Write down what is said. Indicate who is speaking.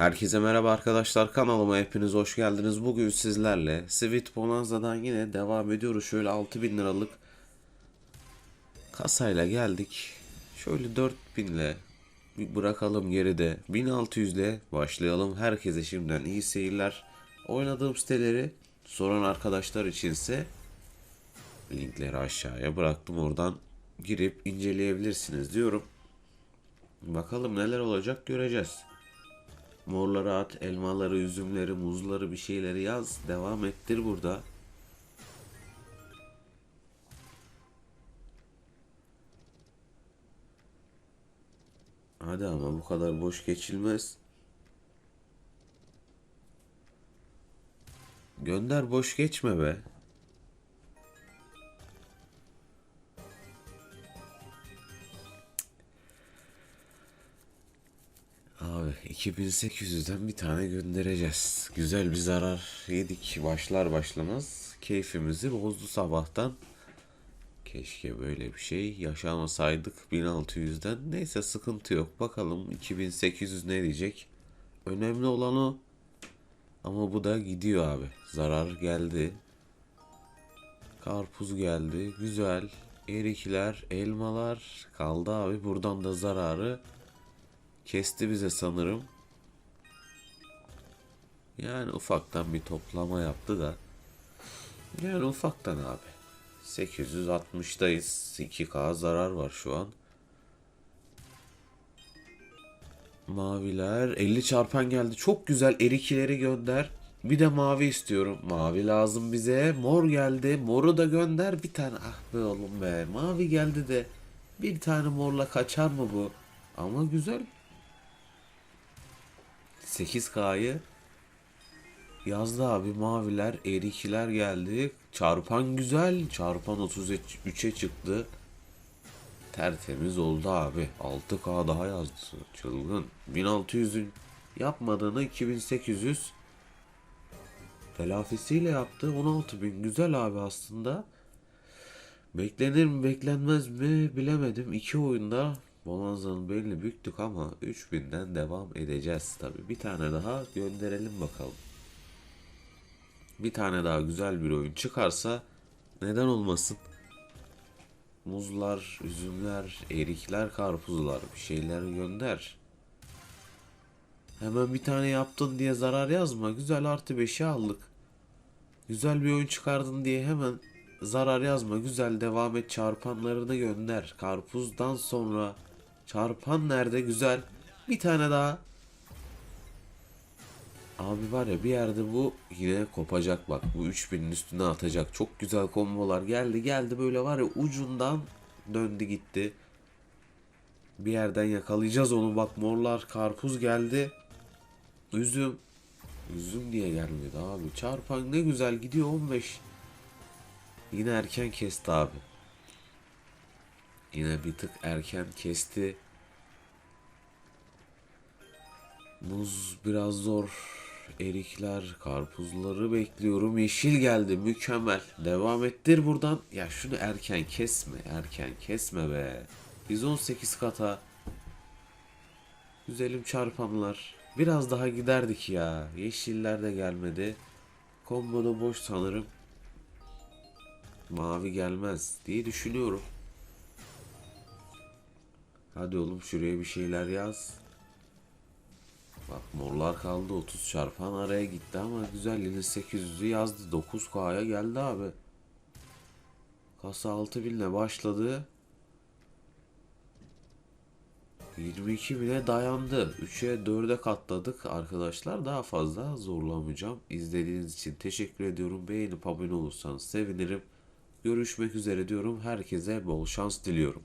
Speaker 1: Herkese merhaba arkadaşlar kanalıma hepiniz hoş geldiniz. Bugün sizlerle Sweet Bonanza'dan yine devam ediyoruz. Şöyle 6000 liralık kasayla geldik. Şöyle 4000 ile bırakalım geride. 1600 ile başlayalım. Herkese şimdiden iyi seyirler. Oynadığım siteleri soran arkadaşlar içinse linkleri aşağıya bıraktım. Oradan girip inceleyebilirsiniz diyorum. Bakalım neler olacak göreceğiz. Morları at, elmaları, üzümleri, muzları bir şeyleri yaz. Devam ettir burada. Hadi ama bu kadar boş geçilmez. Gönder boş geçme be. Abi 2800'den bir tane göndereceğiz. Güzel bir zarar yedik başlar başlamaz. Keyfimizi bozdu sabahtan. Keşke böyle bir şey yaşamasaydık 1600'den. Neyse sıkıntı yok. Bakalım 2800 ne diyecek. Önemli olan o. Ama bu da gidiyor abi. Zarar geldi. Karpuz geldi. Güzel. Erikler, elmalar kaldı abi. Buradan da zararı kesti bize sanırım. Yani ufaktan bir toplama yaptı da. Yani ufaktan abi. 860'dayız. 2K zarar var şu an. Maviler 50 çarpan geldi. Çok güzel erikileri gönder. Bir de mavi istiyorum. Mavi lazım bize. Mor geldi. Moru da gönder. Bir tane ah be oğlum be. Mavi geldi de. Bir tane morla kaçar mı bu? Ama güzel. 8K'yı yazdı abi. Maviler erikiler geldi. Çarpan güzel. Çarpan 33'e çıktı. Tertemiz oldu abi. 6K daha yazdı. Çılgın. 1600'ün yapmadığını 2800 telafisiyle yaptı. 16.000 güzel abi aslında. Beklenir mi beklenmez mi bilemedim. İki oyunda Bonanza'nın belini büktük ama 3000'den devam edeceğiz tabi. Bir tane daha gönderelim bakalım. Bir tane daha güzel bir oyun çıkarsa neden olmasın? Muzlar, üzümler, erikler, karpuzlar bir şeyler gönder. Hemen bir tane yaptın diye zarar yazma. Güzel artı 5'i aldık. Güzel bir oyun çıkardın diye hemen zarar yazma. Güzel devam et çarpanlarını gönder. Karpuzdan sonra çarpan nerede güzel. Bir tane daha. Abi var ya bir yerde bu yine kopacak bak. Bu 3000'in üstüne atacak. Çok güzel kombolar geldi geldi böyle var ya ucundan döndü gitti. Bir yerden yakalayacağız onu bak morlar karpuz geldi. Üzüm. Üzüm diye gelmedi abi. Çarpan ne güzel gidiyor 15. Yine erken kesti abi. Yine bir tık erken kesti. Muz biraz zor. Erikler, karpuzları bekliyorum. Yeşil geldi. Mükemmel. Devam ettir buradan. Ya şunu erken kesme. Erken kesme be. 118 kata. Güzelim çarpanlar. Biraz daha giderdik ya. Yeşiller de gelmedi. Komboda boş sanırım. Mavi gelmez diye düşünüyorum. Hadi oğlum şuraya bir şeyler yaz. Bak morlar kaldı 30 çarpan araya gitti ama güzel yine 800'ü yazdı 9K'ya geldi abi. Kasa 6000 ile başladı. 22 bine dayandı. 3'e 4'e katladık arkadaşlar. Daha fazla zorlamayacağım. İzlediğiniz için teşekkür ediyorum. Beğenip abone olursanız sevinirim. Görüşmek üzere diyorum. Herkese bol şans diliyorum.